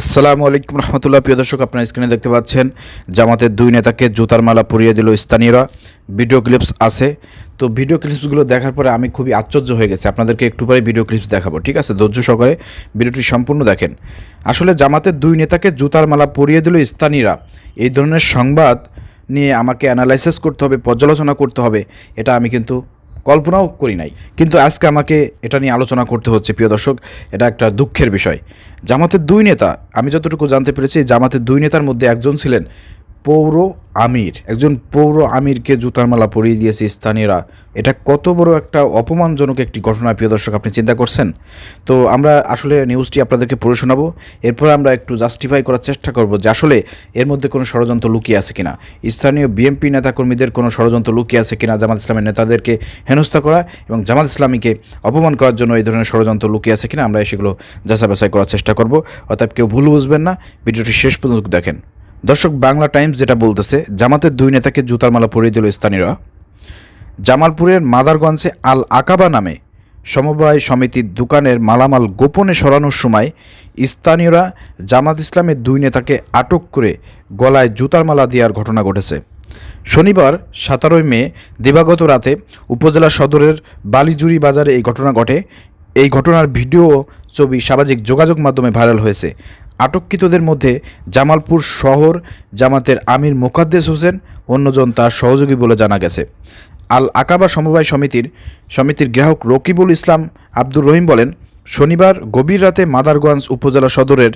আসসালামু আলাইকুম রহমতুল্লাহ। প্রিয় দর্শক, আপনার স্ক্রিনে দেখতে পাচ্ছেন জামাতের দুই নেতাকে জুতার মালা পরিয়ে দিল স্থানীয়রা। ভিডিও ক্লিপস আছে। তো ভিডিও ক্লিপসগুলো দেখার পরে আমি খুবই আশ্চর্য হয়ে গেছে। আপনাদেরকে একটু পরে ভিডিও ক্লিপস দেখাবো, ঠিক আছে? ধৈর্য সহকারে ভিডিওটি সম্পূর্ণ দেখেন। আসলে জামাতের দুই নেতাকে জুতার মালা পরিয়ে দিল স্থানীয়রা। এই ধরনের সংবাদ নিয়ে আমাকে অ্যানালাইসিস করতে হবে, পর্যালোচনা করতে হবে, এটা আমি কিন্তু কল্পনাও করি নাই। কিন্তু আজকে আমাকে এটা নিয়ে আলোচনা করতে হচ্ছে, প্রিয় দর্শক, এটা একটা দুঃখের বিষয়। জামাতের দুই নেতা, আমি যতটুকু জানতে পেরেছি, জামাতের দুই নেতার মধ্যে একজন ছিলেন পৌর আমির, একজন পৌর আমিরকে জুতার মালা পরিয়ে দিয়েছে স্থানীয়রা। এটা কত বড় একটা অপমানজনক একটি ঘটনা, প্রিয় দর্শক, আপনি চিন্তা করছেন? তো আমরা আসলে নিউজটি আপনাদেরকে পড়ে শোনাবো। এরপর আমরা একটু জাস্টিফাই করার চেষ্টা করব যে আসলে এর মধ্যে কোনো ষড়যন্ত্র লুকিয়ে আছে কিনা। স্থানীয় বিএনপি নেতাকর্মীদের কোনো ষড়যন্ত্র লুকিয়ে আছে কিনা, জামাত ইসলামের নেতাদেরকে হেনস্থা করা এবং জামাত ইসলামীকে অপমান করার জন্য এই ধরনের ষড়যন্ত্র লুকিয়ে আছে কিনা, আমরা সেগুলো যাচাই বাছাই করার চেষ্টা করব। অর্থাৎ কেউ ভুল বুঝবেন না। ভিডিওটি শেষ পর্যন্ত দেখেন। দর্শক, বাংলা টাইমস যেটা বলতেছে, জামাতের দুই নেতাকে জুতার মালা পরিয়ে দিল স্থানীয়রা। জামালপুরের মাদারগঞ্জে আল আকাবা নামে সমবায় সমিতির দোকানের মালামাল গোপনে সরানোর সময় স্থানীয়রা জামাত ইসলামের দুই নেতাকে আটক করে গলায় জুতার মালা দেওয়ার ঘটনা ঘটেছে। শনিবার, সতেরোই মে, দিবাগত রাতে উপজেলা সদরের বালিজুরি বাজারে এই ঘটনা ঘটে। এই ঘটনার ভিডিও ছবি সামাজিক যোগাযোগ মাধ্যমে ভাইরাল হয়েছে। আটককৃতদের মধ্যে জামালপুর শহর জামাতের আমির মোকাদ্দেস হোসেন, অন্যজন তার সহযোগী বলে জানা গেছে। আল আকাবা সমবায় সমিতির সমিতির গ্রাহক রকিবুল ইসলাম আব্দুর রহিম বলেন শনিবার গভীর রাতে মাদারগঞ্জ উপজেলা সদরের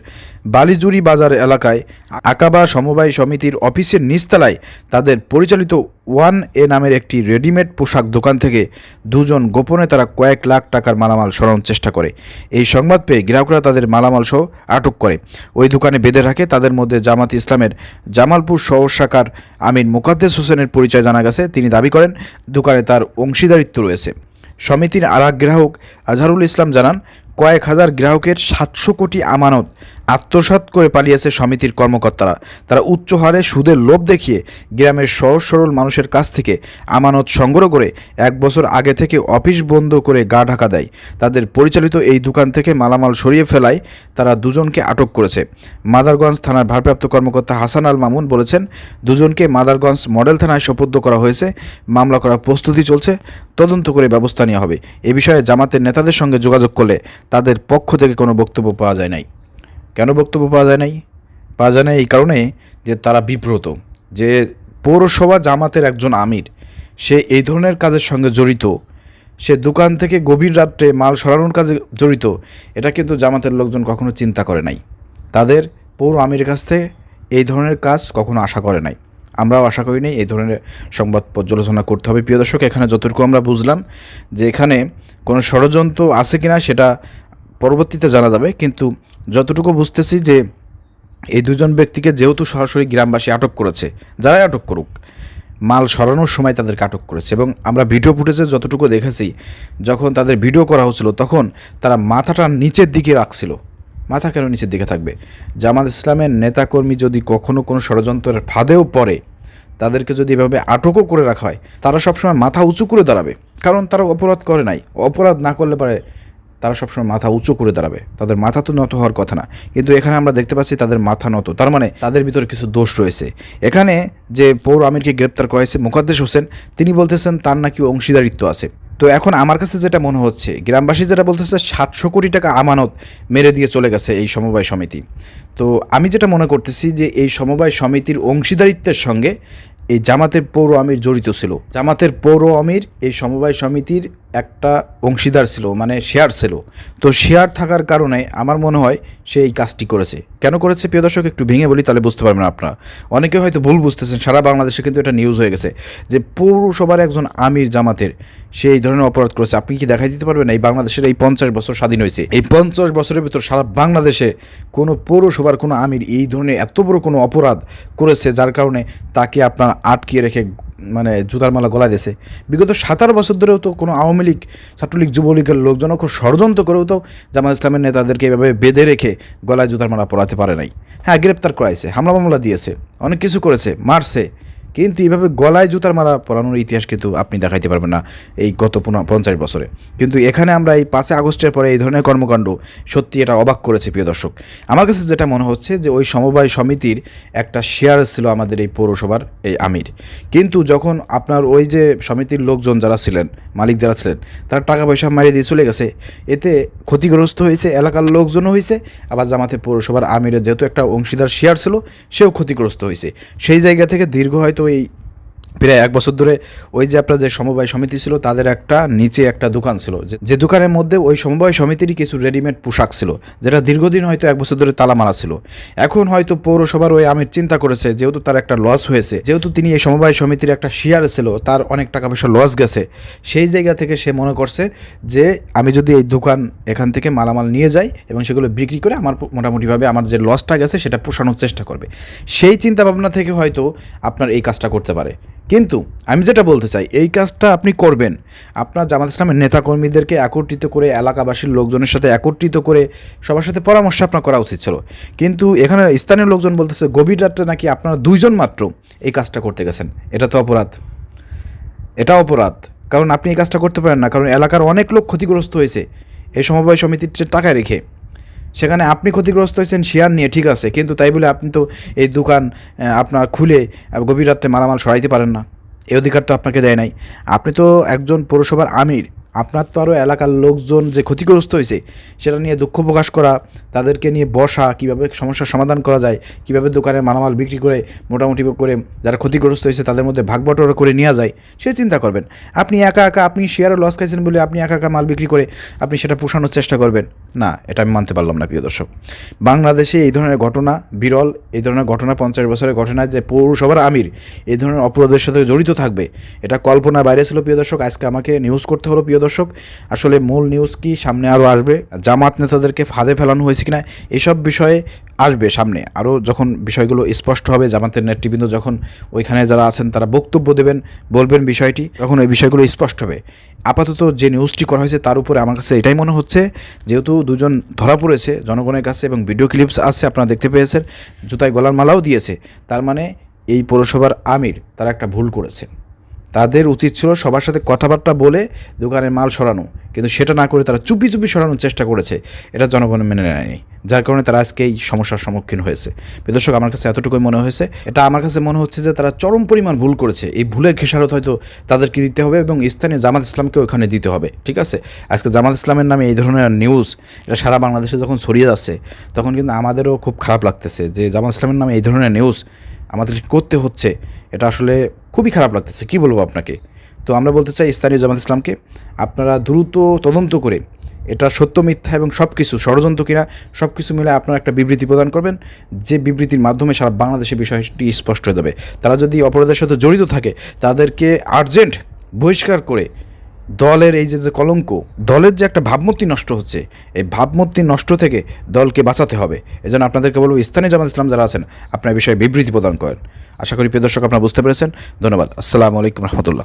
বালিজুরি বাজার এলাকায় আকাবা সমবায় সমিতির অফিসের নিচতলায় তাদের পরিচালিত ওয়ান এ নামের একটি রেডিমেড পোশাক দোকান থেকে দুজন গোপনে তারা কয়েক লাখ টাকার মালামাল সরানোর চেষ্টা করে। এই সংবাদ পেয়ে গ্রাহকরা তাদের মালামাল সহ আটক করে। ওই দোকানে বেঁধে রাখে তাদের মধ্যে জামাত ইসলামের জামালপুর শহর শাখার আমির মুকাদ্দেস হোসেনের পরিচয় জানা গেছে। তিনি দাবি করেন, দোকানে তার অংশীদারিত্ব রয়েছে। সমিতির আরাক গ্রাহক আজহারুল ইসলাম জানান কয়েক হাজার গ্রাহকের সাতশো কোটি আমানত আত্মসাৎ করে পালিয়েছে সমিতির কর্মকর্তারা। তারা উচ্চ হারে সুদের লোভ দেখিয়ে গ্রামের সহজ সরল মানুষের কাছ থেকে আমানত সংগ্রহ করে এক বছর আগে থেকে অফিস বন্ধ করে গা ঢাকা দেয়। তাদের পরিচালিত এই দোকান থেকে মালামাল সরিয়ে ফেলায় তারা দুজনকে আটক করেছে। মাদারগঞ্জ থানার ভারপ্রাপ্ত কর্মকর্তা হাসান আল মামুন বলেছেন, দুজনকে মাদারগঞ্জ মডেল থানায় সোপর্দ করা হয়েছে। মামলা করার প্রস্তুতি চলছে। তদন্ত করে ব্যবস্থা নেওয়া হবে। এ বিষয়ে জামাতের নেতাদের সঙ্গে যোগাযোগ করলে তাদের পক্ষ থেকে কোনো বক্তব্য পাওয়া যায় নাই। কেন বক্তব্য পাওয়া যায় নাই? পাওয়া যায় না এই কারণে যে তারা বিব্রত, যে পৌরসভা জামাতের একজন আমির, সে এই ধরনের কাজের সঙ্গে জড়িত, সে দোকান থেকে গভীর রাত্রে মাল সরানোর কাজে জড়িত, এটা কিন্তু জামাতের লোকজন কখনো চিন্তা করে নাই। তাদের পৌর আমির কাছ থেকে এই ধরনের কাজ কখনো আশা করে নাই। আমরাও আশা করি নাই এই ধরনের সংবাদ পর্যালোচনা করতে হবে। প্রিয় দর্শক, এখানে যতটুকু আমরা বুঝলাম যে এখানে কোনো ষড়যন্ত্র আছে কিনা সেটা পরবর্তীতে জানা যাবে, কিন্তু যতটুকু বুঝতেছি যে এই দুজন ব্যক্তিকে যেহেতু সরাসরি গ্রামবাসী আটক করেছে, যারাই আটক করুক, মাল সরানোর সময় তাদেরকে আটক করেছে এবং আমরা ভিডিও ফুটেজে যতটুকু দেখেছি, যখন তাদের ভিডিও করা হচ্ছিল, তখন তারা মাথাটা নিচের দিকে রাখছিল। মাথা কেন নিচের দিকে থাকবে? জামাত ইসলামের নেতাকর্মী যদি কখনো কোনো ষড়যন্ত্রের ফাঁদেও পড়ে, তাদেরকে যদি এভাবে আটকও করে রাখা হয়, তারা সবসময় মাথা উঁচু করে দাঁড়াবে। কারণ তারা অপরাধ করে নাই। অপরাধ না করলে পারে তারা সবসময় মাথা উঁচু করে দাঁড়াবে। তাদের মাথা তো নত হওয়ার কথা না। কিন্তু এখানে আমরা দেখতে পাচ্ছি তাদের মাথা নত। তার মানে তাদের ভিতরে কিছু দোষ রয়েছে। এখানে যে পৌর আমিরকে গ্রেপ্তার করা হয়েছে মুকাদ্দেশ হোসেন, তিনি বলতেছেন তার নাকি অংশীদারিত্ব আছে। তো এখন আমার কাছে যেটা মনে হচ্ছে, গ্রামবাসী যেটা বলতেছে, সাতশো কোটি টাকা আমানত মেরে দিয়ে চলে গেছে এই সমবায় সমিতি। তো আমি যেটা মনে করতেছি যে এই সমবায় সমিতির অংশীদারিত্বের সঙ্গে এই জামাতের পৌর আমির জড়িত ছিল। জামাতের পৌর আমির এই সমবায় সমিতির একটা অংশীদার ছিল মানে শেয়ার ছিল। তো শেয়ার থাকার কারণে আমার মনে হয় সে এই কাজটি করেছে। কেন করেছে? প্রিয় দর্শক, একটু ভেঙে বলি, তাহলে বুঝতে পারবেন আপনারা। অনেকে হয়তো ভুল বুঝতেছেন, সারা বাংলাদেশে কিন্তু এটা নিউজ হয়ে গেছে যে পৌরসভার একজন আমির জামাতের সে এই ধরনের অপরাধ করেছে। আপনি কি দেখাই দিতে পারবেন? এই বাংলাদেশের এই পঞ্চাশ বছর স্বাধীন হয়েছে। এই পঞ্চাশ বছরের ভিতর সারা বাংলাদেশে কোনো পৌরসভার কোনো আমির এই ধরনের এত বড় কোনো অপরাধ করেছে যার কারণে তাকে আপনার আটকিয়ে রেখে মানে জুতার মালা গলায় দিয়েছে। বিগত সাতার বছর ধরেও তো কোনো আওয়ামী লীগ, ছাত্রলীগ, যুবলীগের লোকজনও খুব ষড়যন্ত্র করেও তো জামাত ইসলামের নেতাদেরকে এভাবে বেঁধে রেখে গলায় জুতার মালা পরাতে পারে নাই। হ্যাঁ গ্রেপ্তার করাইছে, হামলা মামলা দিয়েছে, অনেক কিছু করেছে, মারছে। কিন্তু এইভাবে গলায় জুতার মারা পরানোর ইতিহাস কিন্তু আপনি দেখাইতে পারবেন না এই গত পঞ্চাশ বছরে। কিন্তু এখানে আমরা এই পাঁচই আগস্টের পরে এই ধরনের কর্মকাণ্ড সত্যি এটা অবাক করেছে, প্রিয় দর্শক। আমার কাছে যেটা মনে হচ্ছে যে ওই সমবায় সমিতির একটা শেয়ার ছিল আমাদের এই পৌরসভার এই আমির। কিন্তু যখন আপনার ওই যে সমিতির লোকজন যারা ছিলেন, মালিক যারা ছিলেন, তারা টাকা পয়সা মারিয়ে দিয়ে চলে গেছে। এতে ক্ষতিগ্রস্ত হয়েছে এলাকার লোকজনও হয়েছে, আবার জামাতে পৌরসভার আমিরের যেহেতু একটা অংশীদার শেয়ার ছিল, সেও ক্ষতিগ্রস্ত হয়েছে। সেই জায়গা থেকে দীর্ঘ হয়তো এই প্রায় এক বছর ধরে ওই যে আপনার যে সমবায় সমিতি ছিল, তাদের একটা নিচে একটা দোকান ছিল। যে- দোকানের মধ্যে ওই সমবায় সমিতিরই কিছু রেডিমেড পোশাক ছিল, যেটা দীর্ঘদিন হয়তো এক বছর ধরে তালা মারা ছিল। এখন হয়তো পৌরসভার ওই আমির চিন্তা করেছে, যেহেতু তার একটা লস হয়েছে, যেহেতু তিনি এই সমবায় সমিতির একটা শেয়ার ছিল, তার অনেক টাকা পয়সা লস গেছে, সেই জায়গা থেকে সে মনে করছে যে, আমি যদি এই দোকান এখান থেকে মালামাল নিয়ে যাই এবং সেগুলো বিক্রি করে আমার মোটামুটিভাবে আমার যে লসটা গেছে, সেটা পোষানোর চেষ্টা করবে। সেই চিন্তা ভাবনা থেকে হয়তো আপনার এই কাজটা করতে পারে। কিন্তু আমি যেটা বলতে চাই, এই কাজটা আপনি করবেন। আপনার জামাত ইসলামের নেতাকর্মীদেরকে একত্রিত করে, এলাকাবাসীর লোকজনের সাথে একত্রিত করে সবার সাথে পরামর্শ আপনার করা উচিত ছিল। কিন্তু এখানে স্থানীয় লোকজন বলতেছে, গভীর রাত্রে নাকি আপনারা দুইজন মাত্র এই কাজটা করতে গেছেন? এটা তো অপরাধ। এটা অপরাধ। কারণ আপনি এই কাজটা করতে পারেন না, কারণ এলাকার অনেক লোক ক্ষতিগ্রস্ত হয়েছে। এই সমবায় সমিতির টাকায় রেখে সেখানে আপনি ক্ষতিগ্রস্ত হয়েছেন, শেয়ার নিয়ে, ঠিক আছে। কিন্তু তাই বলে আপনি তো এই দোকান আপনার খুলে গভীর রাত্রে মালামাল সরাইতে পারেন না। এই অধিকার তো আপনাকে দেয় নাই। আপনি তো একজন পৌরসভার আমির। আপনার তো আরও এলাকার লোকজন যে ক্ষতিগ্রস্ত হয়েছে, সেটা নিয়ে দুঃখ প্রকাশ করা, তাদেরকে নিয়ে বসা, কীভাবে সমস্যার সমাধান করা যায়, কীভাবে দোকানে মালামাল বিক্রি করে, মোটামুটি করে যারা ক্ষতিগ্রস্ত হয়েছে, তাদের মধ্যে ভাগ বটরা করে নেওয়া যায়, সে চিন্তা করবেন। আপনি একা একা, আপনি শেয়ারে লস খাইছেন বলে আপনি একা একা মাল বিক্রি করে, আপনি সেটা পোষানোর চেষ্টা করবেন। না, এটা আমি মানতে পারলাম না, প্রিয় দর্শক। বাংলাদেশে এই ধরনের ঘটনা বিরল, এই ধরনের ঘটনা পঞ্চাশ বছরের ঘটনা, যে পৌরসভার আমির এই ধরনের অপরাধের সাথে জড়িত থাকবে, এটা কল্পনা বাইরে ছিল, প্রিয় দর্শক। আজকে আমাকে নিউজ করতে হলো, প্রিয় দর্শক, আসলে মূল নিউজ কি সামনে আরও আসবে? জামাত নেতাদেরকে ফাঁদে ফেলানো হয়েছে কিনা? এসব বিষয়ে আসবে সামনে। আরও যখন বিষয়গুলো স্পষ্ট হবে, জামাতের নেতৃবৃন্দ যখন ওইখানে যারা আছেন, তারা বক্তব্য দেবেন, বলবেন বিষয়টি, তখন ওই বিষয়গুলো স্পষ্ট হবে। আপাতত যে নিউজটি করা হয়েছে, তার উপরে আমার কাছে এটাই মনে হচ্ছে, যেহেতু দুজন ধরা পড়েছে জনগণের কাছে এবং ভিডিও ক্লিপস আছে, আপনারা দেখতে পেয়েছেন, জুতায় গলার মালাও দিয়েছে। তার মানে এই পৌরসভার আমির, তারা একটা ভুল করেছে তাদের উচিত ছিল সবার সাথে কথাবার্তা বলে দোকানের মাল সরানো। কিন্তু সেটা না করে তারা চুপি চুপি সরানোর চেষ্টা করেছে। এটা জনগণ মেনে নেয়নি। যার কারণে তারা আজকে এই সমস্যার সম্মুখীন হয়েছে। বিদর্শক আমার কাছে এতটুকুই মনে হয়েছে। এটা আমার কাছে মনে হচ্ছে যে তারা চরম পরিমাণ ভুল করেছে। এই ভুলের খেসারত হয়তো তাদেরকে দিতে হবে এবং স্থানীয় জামাত ইসলামকে ওখানে দিতে হবে। ঠিক আছে? আজকে জামাত ইসলামের নামে এই ধরনের নিউজ এটা সারা বাংলাদেশে যখন ছড়িয়ে যাচ্ছে, তখন কিন্তু আমাদেরও খুব খারাপ লাগতেছে যে জামাত ইসলামের নামে এই ধরনের নিউজ আমাদের করতে হচ্ছে, এটা আসলে খুবই খারাপ লাগতেছে। কি বলব আপনাকে? তো আমরা বলতে চাই স্থানীয় জামাত ইসলামকে, আপনারা দ্রুত তদন্ত করে এটা সত্য, মিথ্যা এবং সব কিছু ষড়যন্ত্র কিনা সব কিছু মিলে আপনারা একটা বিবৃতি প্রদান করবেন, যে বিবৃতির মাধ্যমে সারা বাংলাদেশে বিষয়টি স্পষ্ট হয়ে যাবে। তারা যদি অপরাধের সাথে জড়িত থাকে, তাদেরকে আর্জেন্ট বহিষ্কার করে দলের এই যে যে কলঙ্ক, দলের যে একটা ভাবমূর্তি নষ্ট হচ্ছে, এই ভাবমূর্তি নষ্ট থেকে দলকে বাঁচাতে হবে। এজন্য আপনাদেরকে বলব, স্থানীয় জামাত ইসলাম যারা আছেন, আপনার বিষয়ে বিবৃতি প্রদান করেন। আশা করি প্রিয় দর্শক আপনারা বুঝতে পেরেছেন। ধন্যবাদ। আসসালামু আলাইকুম রহমতুল্লাহ।